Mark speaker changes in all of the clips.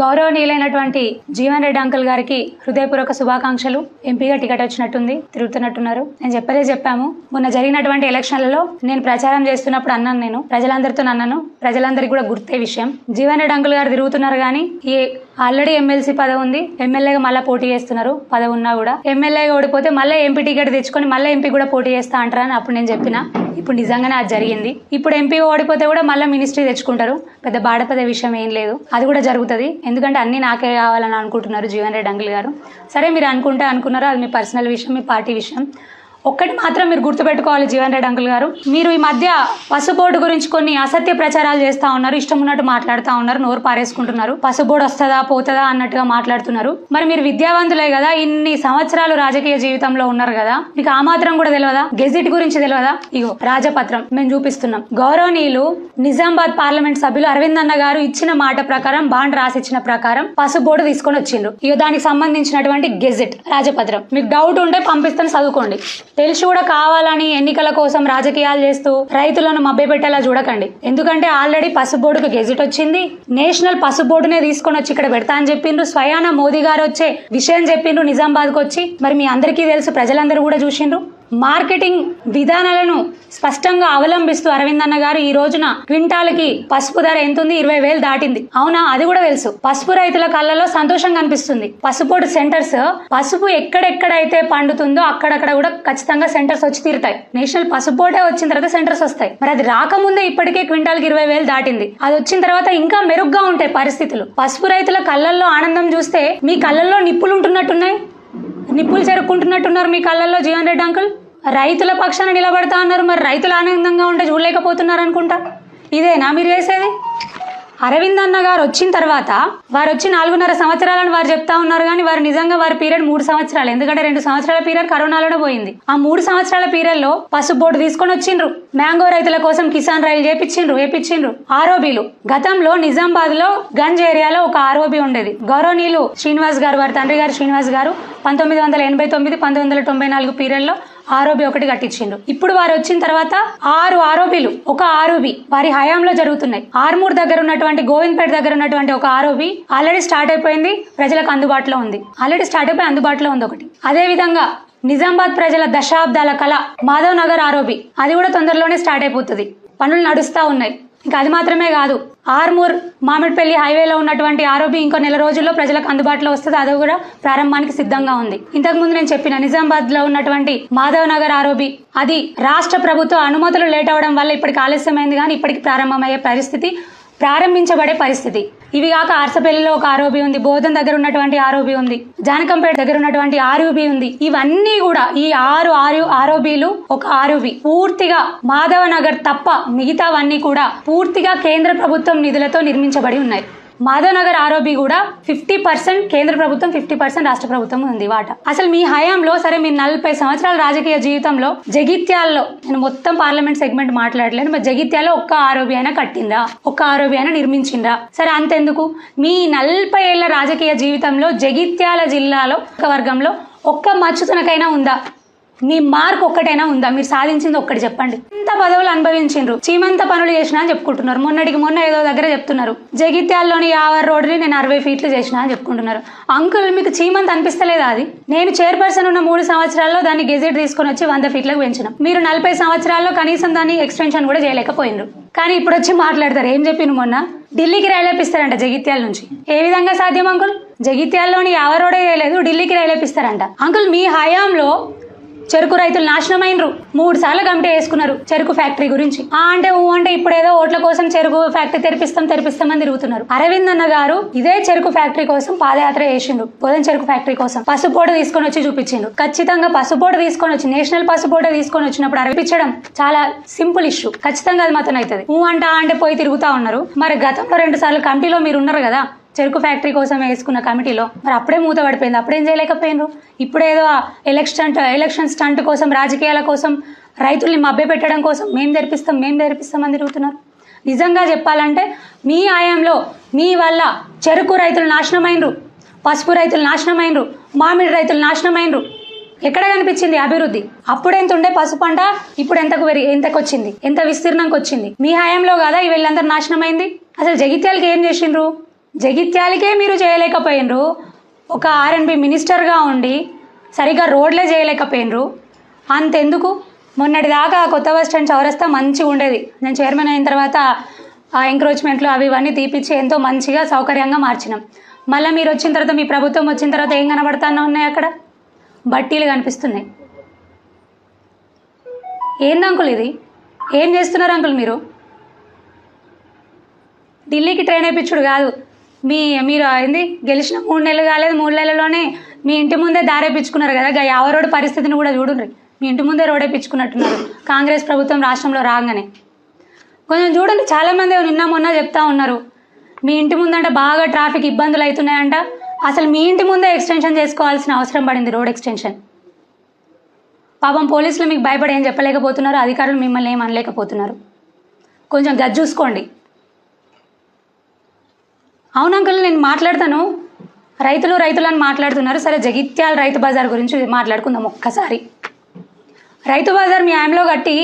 Speaker 1: గౌరవనీయులైనటువంటి Jeevan Reddy uncle గారికి హృదయపూర్వక శుభాకాంక్షలు. ఎంపీగా టికెట్ వచ్చినట్టుంది. తిరుగుతున్నట్టున్నారు. నేను చెప్పదే చెప్పాము. మొన్న జరిగినటువంటి ఎలక్షన్లలో నేను ప్రచారం చేస్తున్నప్పుడు అన్నాను నేను. ప్రజలందరితో అన్నాను. ప్రజలందరికీ కూడా గుర్తే విషయం. జీవన్ రెడ్డి అంకుల్ గారు తిరుగుతున్నారు కానీ ఈ ఆల్రెడీ ఎమ్మెల్సీ పదవి ఉంది. ఎమ్మెల్యేగా మళ్ళీ పోటీ చేస్తున్నారు. పదవి ఉన్నా కూడా. ఎమ్మెల్యేగా ఓడిపోతే మళ్ళీ ఎంపీ టికెట్ తెచ్చుకొని మళ్ళీ ఎంపీ కూడా పోటీ చేస్తా అంటారని అప్పుడు నేను చెప్పిన. ఇప్పుడు నిజంగానే అది జరిగింది. ఇప్పుడు ఎంపీ ఓడిపోతే కూడా మళ్ళీ మినిస్ట్రీ తెచ్చుకుంటారు. పెద్ద బాధపడే విషయం ఏం లేదు. అది కూడా జరుగుతుంది. ఎందుకంటే అన్ని నాకే కావాలని అనుకుంటున్నారు జీవన్ రెడ్డి అంకుల్ గారు. సరే మీరు అనుకుంటే అనుకున్నారు అది మీ పర్సనల్ విషయం మీ పార్టీ విషయం. ఒక్కటి మాత్రం మీరు గుర్తుపెట్టుకోవాలి జీవన్ రెడ్డి అంకుల్ గారు. మీరు ఈ మధ్య పసుబోర్డు గురించి కొన్ని అసత్య ప్రచారాలు చేస్తా ఉన్నారు ఇష్టం ఉన్నట్టు మాట్లాడుతూ ఉన్నారు నోరు పారేసుకుంటున్నారు. పసుబోర్డు వస్తుందా పోతుందా అన్నట్టుగా మాట్లాడుతున్నారు. మరి మీరు విద్యావంతులే కదా ఇన్ని సంవత్సరాలు రాజకీయ జీవితంలో ఉన్నారు కదా మీకు ఆ మాత్రం కూడా తెలియదా గెజిట్ గురించి తెలియదా ఇగో రాజపత్రం మేము చూపిస్తున్నాం. గౌరవనీయులు నిజామాబాద్ పార్లమెంట్ సభ్యులు అరవింద్ అన్న గారు ఇచ్చిన మాట ప్రకారం బాండ్ రాసిచ్చిన ప్రకారం పసుబోర్డు తీసుకొని వచ్చిండ్రు. ఇక దానికి సంబంధించినటువంటి గెజిట్ రాజపత్రం. మీకు డౌట్ ఉంటే పంపిస్తాను చదువుకోండి. తెలిసి కూడా కావాలని ఎన్నికల కోసం రాజకీయాలు చేస్తూ రైతులను మభ్యపెట్టేలా చూడకండి. ఎందుకంటే ఆల్రెడీ పసుబోర్డుకు గెజిట్ వచ్చింది. నేషనల్ పసుబోర్డునే తీసుకొని వచ్చి ఇక్కడ పెడతా అని చెప్పిండ్రు. స్వయాన మోదీ గారు వచ్చే విషయం చెప్పిండ్రు నిజామాబాద్కు వచ్చి మరి మీ అందరికీ తెలుసు ప్రజలందరూ కూడా చూసిండ్రు. మార్కెటింగ్ విధానాలను స్పష్టంగా అవలంబిస్తూ అరవింద్ అన్న గారు ఈ రోజున క్వింటాల్కి పసుపు ధర ఎంత ఉంది ఇరవై వేలు దాటింది. అవునా? అది కూడా తెలుసు. పసుపు రైతుల కళ్ళలో సంతోషం కనిపిస్తుంది పసుపోటు సెంటర్స్ పసుపు ఎక్కడెక్కడైతే పండుతుందో అక్కడక్కడ కూడా ఖచ్చితంగా సెంటర్స్ వచ్చి తీరుతాయి. నేషనల్ పసుపోటే వచ్చిన తర్వాత సెంటర్స్ వస్తాయి. మరి అది రాకముందే ఇప్పటికే క్వింటాల్కి ఇరవై వేలు దాటింది. అది వచ్చిన తర్వాత ఇంకా మెరుగ్గా ఉంటాయి పరిస్థితులు. పసుపు రైతుల కళ్ళల్లో ఆనందం చూస్తే మీ కళ్ళల్లో నిప్పులు ఉంటున్నట్టున్నాయి? నిప్పులు చెరుక్కుంటున్నట్టున్నారు మీ కళ్ళల్లో జీవన్ రెడ్డి అంకుల్? రైతుల పక్షాన నిలబడతా అన్నారు మరి రైతులు ఆనందంగా ఉంటే చూడలేకపోతున్నారు అనుకుంటా. ఇదేనా మీరు చేసేది? అరవింద్ అన్న గారు వచ్చిన తర్వాత వారు వచ్చి నాలుగున్నర సంవత్సరాలను వారు చెప్తా ఉన్నారు కానీ వారు నిజంగా వారి పీరియడ్ మూడు సంవత్సరాలు. ఎందుకంటే రెండు సంవత్సరాల పీరియడ్ కరోనాలోనే పోయింది. ఆ మూడు సంవత్సరాల పీరియడ్లో పసుపు బోర్డు తీసుకొని వచ్చిండ్రు. మ్యాంగో రైతుల కోసం కిసాన్ రైలు చేపించిండ్రు వేపించిండ్రు. ఆరోబీలు గతంలో నిజామాబాద్లో గంజ్ ఏరియాలో ఒక ఆరోబీ ఉండేది. గౌరవనీయులు శ్రీనివాస్ గారు వారి తండ్రి గారు శ్రీనివాస్ గారు పంతొమ్మిది వందల ఎనభై తొమ్మిది పంతొమ్మిది వందల తొంభై నాలుగు పీరియడ్లో ఆరోబి ఒకటి కట్టించిండు. ఇప్పుడు వారు వచ్చిన తర్వాత ఆరు ఆరోబీలు ఒక ఆరోబి వారి హయాంలో జరుగుతున్నాయి. ఆర్మూర్ దగ్గర ఉన్నటువంటి గోవింద్పేట దగ్గర ఉన్నటువంటి ఒక ఆరోబి ఆల్రెడీ స్టార్ట్ అయిపోయింది ప్రజలకు అందుబాటులో ఉంది. ఆల్రెడీ స్టార్ట్ అయిపోయి అందుబాటులో ఉంది ఒకటి. అదే విధంగా నిజామాబాద్ ప్రజల దశాబ్దాల కళ మాధవ్ నగర్ ఆరోబి అది కూడా తొందరలోనే స్టార్ట్ అయిపోతుంది. పనులు నడుస్తూ ఉన్నాయి. ఇంకా అది మాత్రమే కాదు. ఆర్మూర్ మామిడిపల్లి హైవేలో ఉన్నటువంటి ఆరోపి ఇంకో నెల రోజుల్లో ప్రజలకు అందుబాటులో వస్తుంది. అది కూడా ప్రారంభానికి సిద్ధంగా ఉంది. ఇంతకు ముందు నేను చెప్పిన నిజామాబాద్లో ఉన్నటువంటి మాధవ్ నగర్ ఆరోబి అది రాష్ట్ర ప్రభుత్వ అనుమతులు లేట్ అవడం వల్ల ఇప్పటికి ఆలస్యమైంది కానీ ఇప్పటికి ప్రారంభమయ్యే పరిస్థితి ప్రారంభించబడే పరిస్థితి. ఇవి కాక ఆర్సపల్లిలో ఒక ఆర్ఓబి ఉంది బోధన్ దగ్గర ఉన్నటువంటి ఆర్ఓబి ఉంది జానకంపేట దగ్గర ఉన్నటువంటి ఆర్యూబి ఉంది. ఇవన్నీ కూడా ఈ ఆరు ఆరు ఆరోబీలు ఒక ఆర్ఓబి. పూర్తిగా మాధవ నగర్ తప్ప మిగతావన్నీ కూడా పూర్తిగా కేంద్ర ప్రభుత్వం నిధులతో నిర్మించబడి ఉన్నాయి. మాధవనగర్ ఆరోబి కూడా ఫిఫ్టీ పర్సెంట్ కేంద్ర ప్రభుత్వం ఫిఫ్టీ పర్సెంట్ రాష్ట్ర ప్రభుత్వం ఉంది వాట. అసలు మీ హయాంలో సరే మీ నలభై సంవత్సరాల రాజకీయ జీవితంలో జగిత్యాల్లో నేను మొత్తం పార్లమెంట్ సెగ్మెంట్ మాట్లాడలేను మరి జగిత్యాల్లో ఒక్క ఆరోబి అయినా కట్టిందా? ఒక్క ఆరోబి అయినా నిర్మించిందా? సరే అంతెందుకు? మీ నలభై ఏళ్ళ రాజకీయ జీవితంలో జగిత్యాల జిల్లాలో ఒక వర్గంలో ఒక్క మచ్చుతనకైనా ఉందా? మీ మార్క్ ఒక్కటైనా ఉందా? మీరు సాధించింది ఒక్కటి చెప్పండి. ఎంత పదవులు అనుభవించిండ్రు? చీమంత పనులు చేసినా అని చెప్పుకుంటున్నారు. మొన్నటికి మొన్న ఏదో దగ్గర చెప్తున్నారు. జగిత్యాల్లోని యావర్ రోడ్ని నేను అరవై ఫీట్లు చేసినా అని చెప్పుకుంటున్నారు. అంకుల్ మీకు చీమంత అనిపిస్తలేదా అది? నేను చైర్పర్సన్ ఉన్న మూడు సంవత్సరాల్లో దాన్ని గెజెట్ తీసుకొని వచ్చి వంద ఫీట్లకు పెంచిన. మీరు నలభై సంవత్సరాల్లో కనీసం దాన్ని ఎక్స్టెన్షన్ కూడా చేయలేకపోయినారు. కానీ ఇప్పుడు వచ్చి మాట్లాడతారు. ఏం చెప్పిన మొన్న? ఢిల్లీకి రైలేపిస్తారంట జగిత్యాల నుంచి. ఏ విధంగా సాధ్యం అంకుల్? జగిత్యాల్లోని ఎవరోడే చేయలేదు ఢిల్లీకి రైలేపిస్తారంట అంకుల్ మీ హయాంలో చెరుకు రైతులు నాశనమైనరు మూడు సార్లు కమిటీ వేసుకున్నారు చెరుకు ఫ్యాక్టరీ గురించి. ఆ అంటే ఊ అంటే ఇప్పుడు ఏదో ఓట్ల కోసం చెరుకు ఫ్యాక్టరీ తెరిపిస్తాం తెరిపిస్తామని తిరుగుతున్నారు. అరవింద్ అన్న గారు ఇదే చెరుకు ఫ్యాక్టరీ కోసం పాదయాత్ర చేసిండు పోదం చెరుకు ఫ్యాక్టరీ కోసం పసుపోటు తీసుకొని వచ్చి చూపించిండు ఖచ్చితంగా పసుపోటు తీసుకొని వచ్చి నేషనల్ పసుపోటు తీసుకొని వచ్చినప్పుడు అరవించడం చాలా సింపుల్ ఇష్యూ. ఖచ్చితంగా అది మాత్రం అవుతుంది. ఊ అంట ఆ అంటే పోయి తిరుగుతా ఉన్నారు. మరి గతంలో రెండు సార్లు కమిటీలో మీరు ఉన్నారు కదా చెరుకు ఫ్యాక్టరీ కోసం వేసుకున్న కమిటీలో మరి అప్పుడే మూత పడిపోయింది. అప్పుడేం చేయలేకపోయినారు? ఇప్పుడేదో ఎలక్షన్ ఎలక్షన్ స్టంట్ కోసం రాజకీయాల కోసం రైతుల్ని మభ్యపెట్టడం కోసం మేము తెరిపిస్తాం మేం తెరిపిస్తామని తిరుగుతున్నారు. నిజంగా చెప్పాలంటే మీ ఆయంలో మీ వల్ల చెరుకు రైతులు నాశనమైనరు పసుపు రైతులు నాశనమైనరు మామిడి రైతులు నాశనమైనరు. ఎక్కడ కనిపించింది అభివృద్ధి? అప్పుడు ఎంత ఉండే పసుపు పంట ఇప్పుడు ఎంతకు పెరిగి ఎంతకు వచ్చింది ఎంత విస్తీర్ణంకి వచ్చింది మీ హయాంలో కదా ఈ వీళ్ళందరూ నాశనమైంది? అసలు జగిత్యాలకి ఏం చేసిండ్రు? జగిత్యాలకే మీరు చేయలేకపోయినరు. ఒక ఆర్ఎన్బి మినిస్టర్గా ఉండి సరిగా రోడ్లే చేయలేకపోయినరు. అంతెందుకు? మొన్నటి దాకా కొత్త బస్ స్టాండ్ చౌరస్తా మంచిగా ఉండేది. నేను చైర్మన్ అయిన తర్వాత ఆ ఎంక్రోచ్మెంట్లు అవి ఇవన్నీ తీపిచ్చి ఎంతో మంచిగా సౌకర్యంగా మార్చినాం. మళ్ళీ మీరు వచ్చిన తర్వాత మీ ప్రభుత్వం వచ్చిన తర్వాత ఏం కనబడతానే ఉన్నాయి అక్కడ? బట్టీలు కనిపిస్తున్నాయి. ఏంది అంకుల్ ఇది? ఏం చేస్తున్నారు అంకుల్ మీరు? ఢిల్లీకి ట్రైన్ వేయించుడు కాదు. మీ మీరు ఏంది గెలిచిన మూడు నెలలు కాలేదు మూడు నెలల్లోనే మీ ఇంటి ముందే దారేపించుకున్నారు కదా గా యావ రోడ్డు పరిస్థితిని కూడా చూడండి మీ ఇంటి ముందే రోడ్ వేయించుకున్నట్టున్నారు కాంగ్రెస్ ప్రభుత్వం రాష్ట్రంలో రాగానే. కొంచెం చూడండి చాలామంది నిన్న మొన్న చెప్తా ఉన్నారు. మీ ఇంటి ముందంట బాగా ట్రాఫిక్ ఇబ్బందులు అవుతున్నాయంట. అసలు మీ ఇంటి ముందే ఎక్స్టెన్షన్ చేసుకోవాల్సిన అవసరం పడింది రోడ్ ఎక్స్టెన్షన్. పాపం పోలీసులు మీకు భయపడి ఏం చెప్పలేకపోతున్నారు అధికారులు మిమ్మల్ని ఏం అనలేకపోతున్నారు. కొంచెం గది చూసుకోండి. అవును అంకుల్ నేను మాట్లాడతాను. రైతులు రైతులు అని మాట్లాడుతున్నారు. సరే జగిత్యాల రైతు బజార్ గురించి మాట్లాడుకుందాం ఒక్కసారి. రైతు బజార్ మీ హయాంలో కట్టి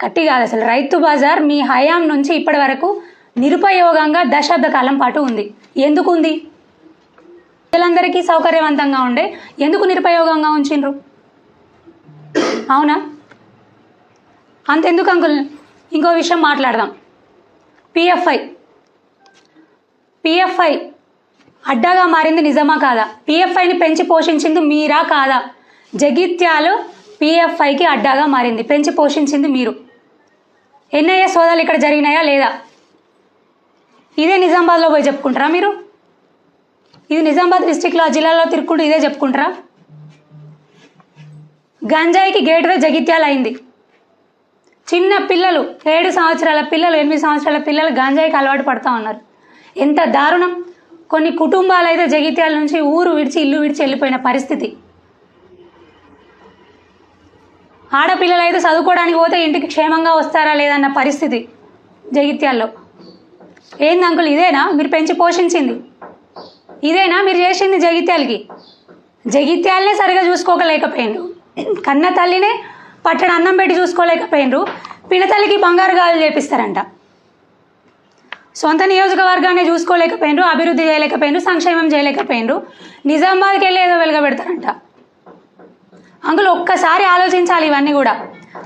Speaker 1: కట్టి కాదు అసలు. రైతు బజార్ మీ హయాం నుంచి ఇప్పటి వరకు నిరుపయోగంగా దశాబ్ద కాలం పాటు ఉంది. ఎందుకు ఉంది? ప్రజలందరికీ సౌకర్యవంతంగా ఉండే ఎందుకు నిరుపయోగంగా ఉంచిండ్రు? అవునా? అంతెందుకు అంకుల్? ఇంకో విషయం మాట్లాడదాం. పిఎఫ్ఐ. పిఎఫ్ఐ అడ్డాగా మారింది నిజమా కాదా? పిఎఫ్ఐని పెంచి పోషించింది మీరా కాదా? జగిత్యాలు పిఎఫ్ఐకి అడ్డాగా మారింది. పెంచి పోషించింది మీరు. ఎన్ఐఏ సోదాలు ఇక్కడ జరిగినాయా లేదా? ఇదే నిజామాబాద్లో పోయి చెప్పుకుంటారా మీరు? ఇది నిజామాబాద్ డిస్టిక్లో ఆ జిల్లాలో తిరుక్కుంటూ ఇదే చెప్పుకుంటారా? గంజాయికి గేట్వే జగిత్యాలు అయింది. చిన్న పిల్లలు ఏడు సంవత్సరాల పిల్లలు ఎనిమిది సంవత్సరాల పిల్లలు గంజాయికి అలవాటు పడుతూ ఉన్నారు. ఎంత దారుణం. కొన్ని కుటుంబాలు అయితే జగిత్యాల నుంచి ఊరు విడిచి ఇల్లు విడిచి వెళ్ళిపోయిన పరిస్థితి. ఆడపిల్లలు అయితే చదువుకోవడానికి పోతే ఇంటికి క్షేమంగా వస్తారా లేదన్న పరిస్థితి జగిత్యాల్లో. ఏంది అంకుల్ ఇదేనా? మీరు పెంచి పోషించింది. ఇదేనా మీరు చేసింది జగిత్యాలకి? జగిత్యాలనే సరిగా చూసుకోకలేకపోయిండ్రు. కన్న తల్లినే పట్టణ అన్నం పెట్టి చూసుకోలేకపోయినరు పినతల్లికి బంగారు గాలు చేపిస్తారంట. సొంత నియోజకవర్గాన్ని చూసుకోలేకపోయినరు అభివృద్ధి చేయలేకపోయినరు సంక్షేమం చేయలేకపోయినరు. నిజామాబాద్కి వెళ్ళి ఏదో వెలగబెడతారంట. అంకుల్ ఒక్కసారి ఆలోచించాలి ఇవన్నీ కూడా.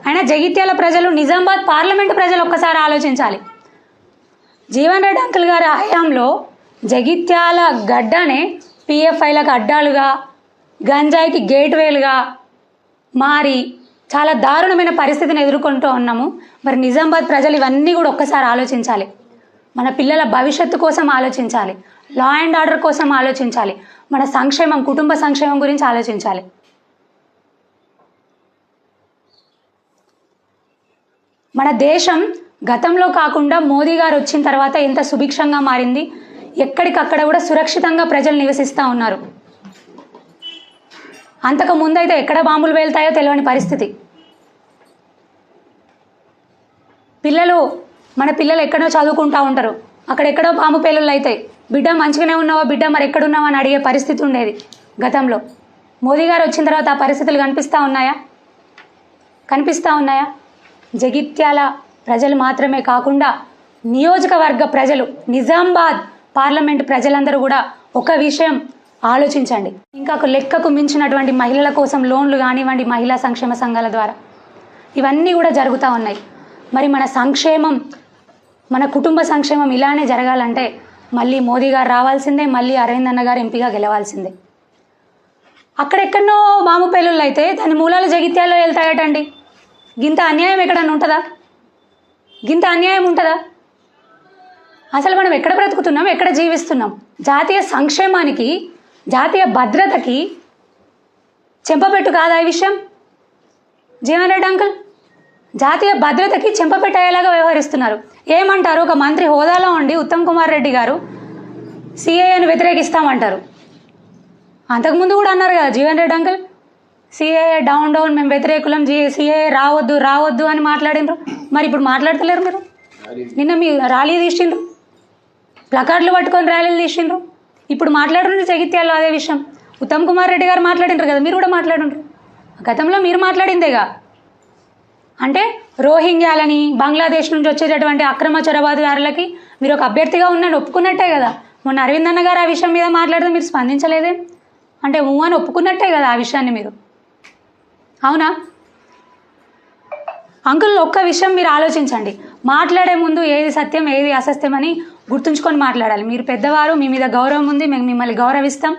Speaker 1: అయినా జగిత్యాల ప్రజలు నిజామాబాద్ పార్లమెంటు ప్రజలు ఒక్కసారి ఆలోచించాలి. జీవన్ రెడ్డి అంకుల్ గారి హయాంలో జగిత్యాల గడ్డనే పిఎఫ్ఐలకు అడ్డాలుగా గంజాయికి గేట్వేలుగా మారి చాలా దారుణమైన పరిస్థితిని ఎదుర్కొంటూ ఉన్నాము. మరి నిజామాబాద్ ప్రజలు ఇవన్నీ కూడా ఒక్కసారి ఆలోచించాలి. మన పిల్లల భవిష్యత్తు కోసం ఆలోచించాలి. లా అండ్ ఆర్డర్ కోసం ఆలోచించాలి. మన సంక్షేమం కుటుంబ సంక్షేమం గురించి ఆలోచించాలి. మన దేశం గతంలో కాకుండా మోదీ గారు వచ్చిన తర్వాత ఎంత సుభిక్షంగా మారింది. ఎక్కడికక్కడ కూడా సురక్షితంగా ప్రజలు నివసిస్తూ ఉన్నారు. అంతకు ముందైతే ఎక్కడ బాంబులు వెళ్తాయో తెలియని పరిస్థితి. పిల్లలు మన పిల్లలు ఎక్కడో చదువుకుంటూ ఉంటారు. అక్కడెక్కడో పాము పేలుళ్ళు అవుతాయి. బిడ్డ మంచిగానే ఉన్నావా బిడ్డ? మరి ఎక్కడున్నావా అని అడిగే పరిస్థితి ఉండేది గతంలో. మోదీ గారు వచ్చిన తర్వాత ఆ పరిస్థితులు కనిపిస్తూ ఉన్నాయా? కనిపిస్తూ ఉన్నాయా? జగిత్యాల ప్రజలు మాత్రమే కాకుండా నియోజకవర్గ ప్రజలు నిజామాబాద్ పార్లమెంట్ ప్రజలందరూ కూడా ఒక విషయం ఆలోచించండి. ఇంకా ఒక లెక్కకు మించినటువంటి మహిళల కోసం లోన్లు కానివ్వండి మహిళా సంక్షేమ సంఘాల ద్వారా. ఇవన్నీ కూడా జరుగుతూ ఉన్నాయి. మరి మన సంక్షేమం మన కుటుంబ సంక్షేమం ఇలానే జరగాలంటే మళ్ళీ మోదీ గారు రావాల్సిందే మళ్ళీ అరవింద్ అన్న గారు ఎంపీగా గెలవాల్సిందే. అక్కడెక్కడనో మాము పెళ్ళిళ్ళు అయితే దాని మూలాలు జగిత్యాల్లో వెళ్తాయటండి గింత అన్యాయం ఎక్కడన్నా ఉంటుందా? గింత అన్యాయం ఉంటుందా? అసలు మనం ఎక్కడ బ్రతుకుతున్నాం? ఎక్కడ జీవిస్తున్నాం? జాతీయ సంక్షేమానికి జాతీయ భద్రతకి చెంపపెట్టు కాదా ఈ విషయం? జీవన్ రెడ్డి అంకుల్ జాతీయ భద్రతకి చెంపపెట్టేలాగా వ్యవహరిస్తున్నారు. ఏమంటారు? ఒక మంత్రి హోదాలో ఉండి ఉత్తమ్ కుమార్ రెడ్డి గారు సిఏఏను వ్యతిరేకిస్తామంటారు. అంతకుముందు కూడా అన్నారు కదా Jeevan Reddy uncle CAA down down మేము వ్యతిరేకులం జీ సిఏఏ రావద్దు రావద్దు అని మాట్లాడినరు మరి ఇప్పుడు మాట్లాడతలేరు మీరు? నిన్న మీ ర్యాలీ తీసిండ్రు. ప్లకార్డులు పట్టుకొని ర్యాలీలు తీసిండ్రు. ఇప్పుడు మాట్లాడుండ్రు జగిత్యాలు అదే విషయం. ఉత్తమ్ కుమార్ రెడ్డి గారు మాట్లాడినారు కదా మీరు కూడా మాట్లాడుండ్రు. గతంలో మీరు మాట్లాడిందేగా? అంటే రోహింగ్యాలని బంగ్లాదేశ్ నుంచి వచ్చేటటువంటి అక్రమ చొరబాటుదారులకి మీరు ఒక అభ్యర్థిగా ఉన్నాను ఒప్పుకున్నట్టే కదా. మొన్న అరవింద్ అన్న గారు ఆ విషయం మీద మాట్లాడితే మీరు స్పందించలేదే? అంటే ఊ అని ఒప్పుకున్నట్టే కదా ఆ విషయాన్ని మీరు. అవునా? అంకుల్ ఒక్క విషయం మీరు ఆలోచించండి. మాట్లాడే ముందు ఏది సత్యం ఏది అసత్యం అని గుర్తుంచుకొని మాట్లాడాలి. మీరు పెద్దవారు మీ మీద గౌరవం ఉంది మేము మిమ్మల్ని గౌరవిస్తాం.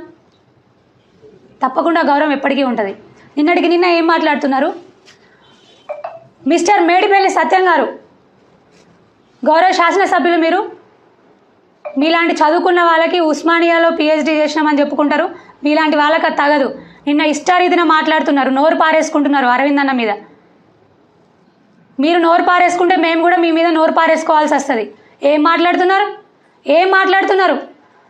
Speaker 1: తప్పకుండా గౌరవం ఎప్పటికీ ఉంటుంది. నిన్నటికి నిన్న ఏం మాట్లాడుతున్నారు? మిస్టర్ మేడిపల్లి సత్యం గారు గౌరవ శాసనసభ్యులు మీరు మీలాంటి చదువుకున్న వాళ్ళకి ఉస్మానియాలో పిహెచ్డి చేసినామని చెప్పుకుంటారు మీలాంటి వాళ్ళకి అది తగదు. నిన్న ఇష్టారీతిన మాట్లాడుతున్నారు నోరు పారేసుకుంటున్నారు అరవింద్ అన్న మీద. మీరు నోరు పారేసుకుంటే మేము కూడా మీ మీద నోరు పారేసుకోవాల్సి వస్తుంది. ఏం మాట్లాడుతున్నారు? ఏం మాట్లాడుతున్నారు?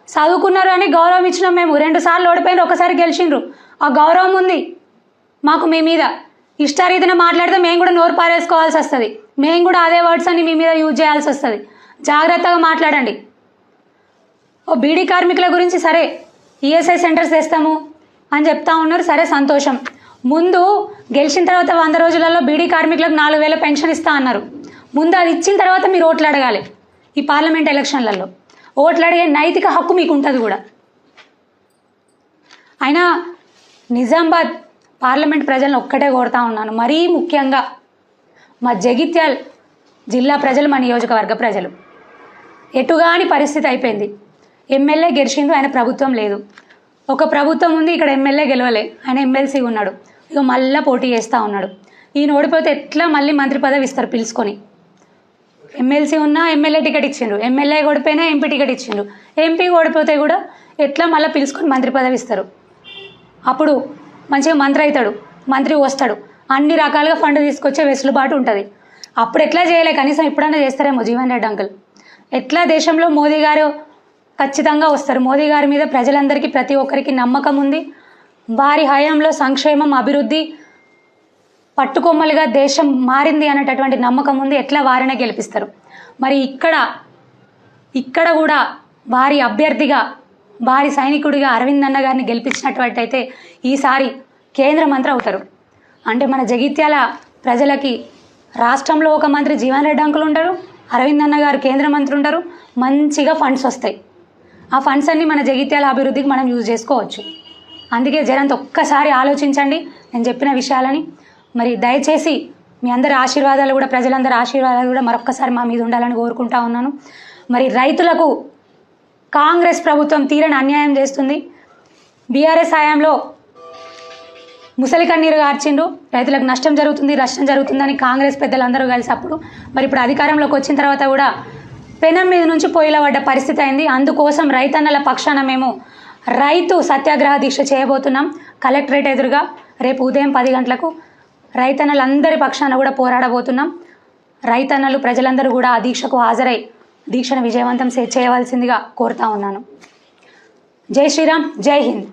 Speaker 1: చదువుకున్నారు అని గౌరవం ఇచ్చినాం మేము. రెండు సార్లు ఓడిపోయిన ఒకసారి గెలిచిండ్రు. ఆ గౌరవం ఉంది మాకు మీ మీద. ఇష్టారీతిన మాట్లాడితే మేము కూడా నోరు పారేసుకోవాల్సి వస్తుంది. మేము కూడా అదే వర్డ్స్ అని మీ మీద యూజ్ చేయాల్సి వస్తుంది. జాగ్రత్తగా మాట్లాడండి. ఓ బీడీ కార్మికుల గురించి సరే ఈఎస్ఐ సెంటర్స్ తెస్తాము అని చెప్తా ఉన్నారు సరే సంతోషం. ముందు గెలిచిన తర్వాత వంద రోజులలో బీడీ కార్మికులకు నాలుగు వేల పెన్షన్ ఇస్తా అన్నారు. ముందు అది ఇచ్చిన తర్వాత మీరు ఓట్లు అడగాలి ఈ పార్లమెంట్ ఎలక్షన్లలో. ఓట్లు అడిగే నైతిక హక్కు మీకు ఉంటుంది కూడా. అయినా నిజామాబాద్ పార్లమెంట్ ప్రజలను ఒక్కటే కోరుతా ఉన్నాను. మరీ ముఖ్యంగా మా జగిత్యాల్ జిల్లా ప్రజలు మా నియోజకవర్గ ప్రజలు. ఎటుగాని పరిస్థితి అయిపోయింది. ఎమ్మెల్యే గెలిచిండు ఆయన ప్రభుత్వం లేదు. ఒక ప్రభుత్వం ఉంది ఇక్కడ ఎమ్మెల్యే గెలవలే. ఆయన ఎమ్మెల్సీ ఉన్నాడు. ఇక మళ్ళీ పోటీ చేస్తూ ఉన్నాడు. ఈయన ఓడిపోతే ఎట్లా మళ్ళీ మంత్రి పదవి ఇస్తారు పిలుచుకొని? ఎమ్మెల్సీ ఉన్నా ఎమ్మెల్యే టికెట్ ఇచ్చిండ్రు ఎమ్మెల్యే ఓడిపోయినా ఎంపీ టికెట్ ఇచ్చిండ్రు ఎంపీ ఓడిపోతే కూడా ఎట్లా మళ్ళీ పిలుచుకొని మంత్రి పదవి ఇస్తారు? అప్పుడు మంచిగా మంత్రి అవుతాడు మంత్రి వస్తాడు. అన్ని రకాలుగా ఫండ్ తీసుకొచ్చే వెసులుబాటు ఉంటుంది. అప్పుడు ఎట్లా చేయలే? కనీసం ఎప్పుడైనా చేస్తారేమో జీవన్ రెడ్డి అంకుల్. ఎట్లా దేశంలో మోదీ గారు ఖచ్చితంగా వస్తారు? మోదీ గారి మీద ప్రజలందరికీ ప్రతి ఒక్కరికి నమ్మకం ఉంది. వారి హయాంలో సంక్షేమం అభివృద్ధి పట్టుకొమ్మలుగా దేశం మారింది అనేటటువంటి నమ్మకం ఉంది. ఎట్లా వారినే గెలిపిస్తారు? మరి ఇక్కడ ఇక్కడ కూడా వారి అభ్యర్థిగా భారీ సైనికుడిగా అరవింద్ అన్న గారిని గెలిపించినటువంటి అయితే ఈసారి కేంద్ర మంత్రి అవుతారు. అంటే మన జగిత్యాల ప్రజలకి రాష్ట్రంలో ఒక మంత్రి జీవన్ రెడ్డి అంకులు ఉంటారు అరవింద్ అన్న గారు కేంద్ర మంత్రి ఉంటారు మంచిగా ఫండ్స్ వస్తాయి. ఆ ఫండ్స్ అన్ని మన జగిత్యాల అభివృద్ధికి మనం యూజ్ చేసుకోవచ్చు. అందుకే జనంత ఒక్కసారి ఆలోచించండి నేను చెప్పిన విషయాలని. మరి దయచేసి మీ అందరి ఆశీర్వాదాలు కూడా ప్రజలందరి ఆశీర్వాదాలు కూడా మరొక్కసారి మా మీద ఉండాలని కోరుకుంటా ఉన్నాను. మరి రైతులకు కాంగ్రెస్ ప్రభుత్వం తీరని అన్యాయం చేస్తుంది. బీఆర్ఎస్ హయాంలో ముసలి కన్నీరు గార్చిండ్రు. రైతులకు నష్టం జరుగుతుంది నష్టం జరుగుతుందని కాంగ్రెస్ పెద్దలందరూ కలిసి అప్పుడు. మరి ఇప్పుడు అధికారంలోకి వచ్చిన తర్వాత కూడా పెనం మీద నుంచి పొయ్యిలో పడ్డ పరిస్థితి అయింది. అందుకోసం రైతన్నల పక్షాన మేము రైతు సత్యాగ్రహ దీక్ష చేయబోతున్నాం. కలెక్టరేట్ ఎదురుగా రేపు ఉదయం పది గంటలకు రైతన్నలందరి పక్షాన కూడా పోరాడబోతున్నాం. రైతన్నలు ప్రజలందరూ కూడా ఆ దీక్షకు హాజరై దీక్షను విజయవంతం చేయవలసిందిగా కోరుతా ఉన్నాను. జై శ్రీరామ్ జై హింద్.